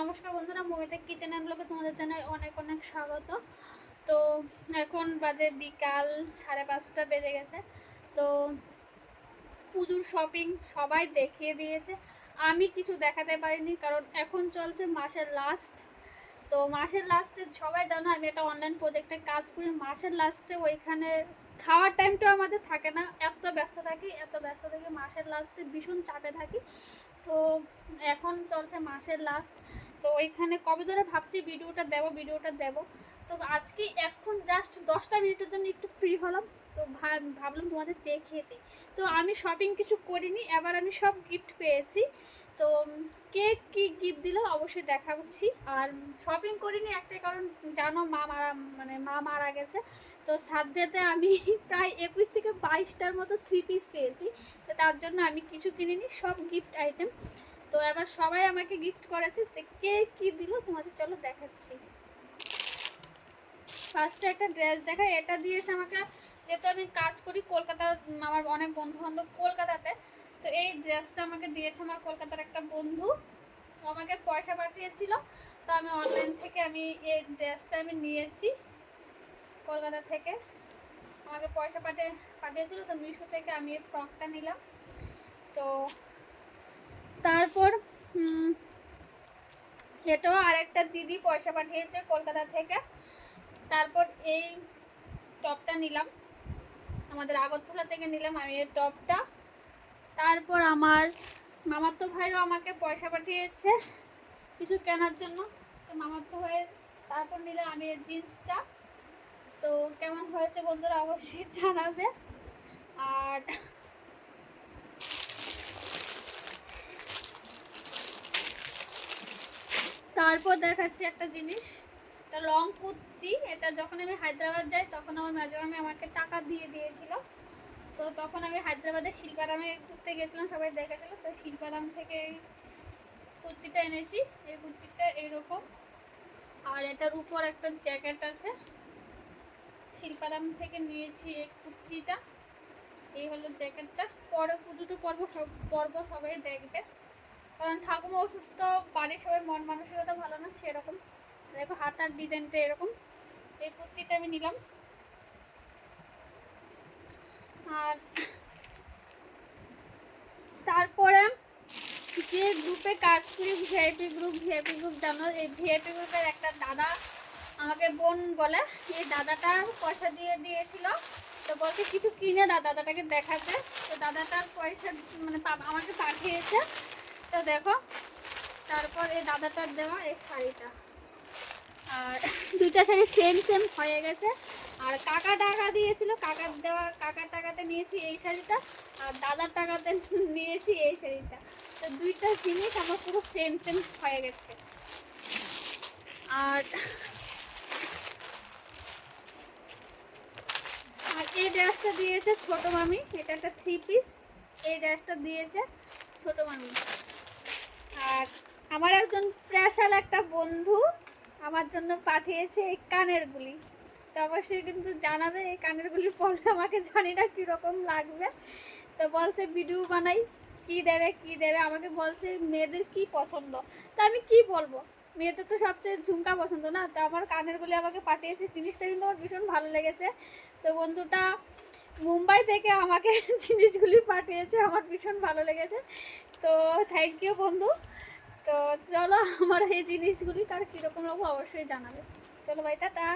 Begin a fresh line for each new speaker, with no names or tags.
নমস্কার বন্ধুরা মমিতা কিচেন অ্যান্ডগুলোকে তোমাদের জানাই অনেক অনেক স্বাগত। তো এখন বাজে বিকাল, সাড়ে পাঁচটা বেজে গেছে। তো পুজোর শপিং সবাই দেখিয়ে দিয়েছে। আমি কিছু দেখাতে পারিনি কারণ এখন চলছে মাসের লাস্ট তো মাসের লাস্টে সবাই জানো আমি একটা অনলাইন প্রজেক্টে কাজ করি। মাসের লাস্টে ওইখানে খাওয়ার টাইমটাও আমাদের থাকে না। এত ব্যস্ত থাকি, এত ব্যস্ত থাকি, মাসের লাস্টে ভীষণ চাপে থাকি। তো এখন চলছে মাসের লাস্ট তো ওইখানে কবে ধরে ভাবছি ভিডিওটা দেবো ভিডিওটা দেবো। তো আজকে এখন জাস্ট দশটা মিনিটের জন্য একটু ফ্রি হলাম। তো ভাব- ভাবলাম তোমাদের দেখিয়ে দিই। তো আমি শপিং কিছু করিনি, এবার আমি সব গিফট পেয়েছি। তো কে কি গিফট দিল অবশ্যই দেখাচ্ছি। আর শপিং করিনি, একটাই কারণ জানো মা মারা মানে মা মারা গেছে। তো সাধ্যেতে আমি প্রায় একুশ থেকে বাইশটার মতো থ্রি পিস পেয়েছি। তো তার জন্য আমি কিছু কিনিনি, সব গিফট আইটেম তো এবার সবাই আমাকে গিফট করেছে। তো কে কি দিল তোমাদের চলো দেখাচ্ছি। ফার্স্টে একটা ড্রেস দেখা এটা দিয়েছে আমাকে যেহেতু আমি কাজ করি কলকাতা, আমার অনেক বন্ধু বান্ধব কলকাতাতে, তো এই ড্রেসটা আমাকে দিয়েছে আমার কলকাতার একটা বন্ধু। আমাকে পয়সা পাঠিয়েছিল, তো আমি অনলাইন থেকে আমি এই ড্রেসটা আমি নিয়েছি কলকাতা থেকে। আমাকে পয়সা পাঠিয়ে, পাঠিয়েছিল, তো মিশো থেকে আমি এই ফ্রকটা নিলাম। তো তারপর এটাও আরেকটা দিদি পয়সা পাঠিয়েছে কলকাতা থেকে। তারপর এই টপটা নিলাম। আমাদের আগরতলা থেকে নিলাম আমি এই টপটা। তারপর আমার মামাতো ভাইও আমাকে পয়সা পাঠিয়েছে কিছু কেনার জন্য। তো মামাতো ভাইয়ের তারপর নিলাম আমি এই জিন্সটা। তো কেমন হয়েছে বন্ধুরা অবশ্যই জানাবে। আর তারপর দেখাচ্ছি একটা জিনিস। এটা লং কুর্তি, এটা যখন আমি হায়দ্রাবাদ যাই, তখন আমার মেজমামি আমাকে টাকা দিয়ে দিয়েছিল। তো তখন আমি হায়দ্রাবাদে শিল্পারামে ঘুরতে গেছিলাম, সবাই দেখেছিল। তো শিল্পারাম থেকে কুর্তিটা এনেছি। এই কুর্তিটা এরকম আর এটার উপর একটা জ্যাকেট আছে। শিল্পারাম থেকে নিয়েছি এই কুর্তিটা। এই হলো জ্যাকেটটা পরে পুজো তো পর্ব সব, পর্ব সবাই দেখবে। কারণ ঠাকুমা অসুস্থ, বাড়ির সবার মন মানসিকতা ভালো না, সেরকম। দেখো হাতার ডিজাইনটা এরকম। এই কুর্তিটা আমি নিলাম। আর তারপরে যে গ্রুপে কাজ করি ভিআইপি গ্রুপ ভিআইপি গ্রুপ জানো এই ভিআইপি গ্রুপের একটা দাদা আমাকে বোন বলে এই দাদাটা পয়সা দিয়ে দিয়েছিল। তো বলছে, কিছু কিনে দাও, দাদাটাকে দেখাতে। তো দাদাটার পয়সা মানে আমাকে পাঠিয়েছে। তো দেখো, তারপর এই দাদাটার দেওয়া এই শাড়িটা। আর দুইটা শাড়ি সেম সেম হয়ে গেছে। আর কাকা টাকা দিয়েছিল কাকার দেওয়া, কাকার টাকাতে নিয়েছি এই শাড়িটা, আর দাদার টাকাতে নিয়েছি এই শাড়িটা। তো দুইটা জিনিস আমার পুরো সেম সেম হয়ে গেছে। আর এই ড্রেসটা দিয়েছে ছোট মামি, এটা একটা থ্রি পিস এই ড্রেসটা দিয়েছে ছোট মামি। আর আমার একজন স্পেশাল একটা বন্ধু আমার জন্য পাঠিয়েছে এই কানের গুলি। তো অবশ্যই কিন্তু জানাবে এই কানের গুলি পরলে আমাকে জানি না কীরকম লাগবে। তো বলছে, ভিডিও বানাই, কি দেবে কি দেবে? আমাকে বলছে, মেয়েদের কি পছন্দ? তো আমি কি বলব? মেয়েদের তো সবচেয়ে ঝুমকা পছন্দ না? তো আমার কানের গুলি আমাকে পাঠিয়েছে। জিনিসটা কিন্তু আমার ভীষণ ভালো লেগেছে। তো বন্ধুটা মুম্বাই থেকে আমাকে জিনিসগুলি পাঠিয়েছে। আমার ভীষণ ভালো লেগেছে। তো থ্যাংক ইউ বন্ধু। তো চলো আমার এই জিনিসগুলি কার কীরকম লাগবে অবশ্যই জানাবে। চলো ভাই টাটা।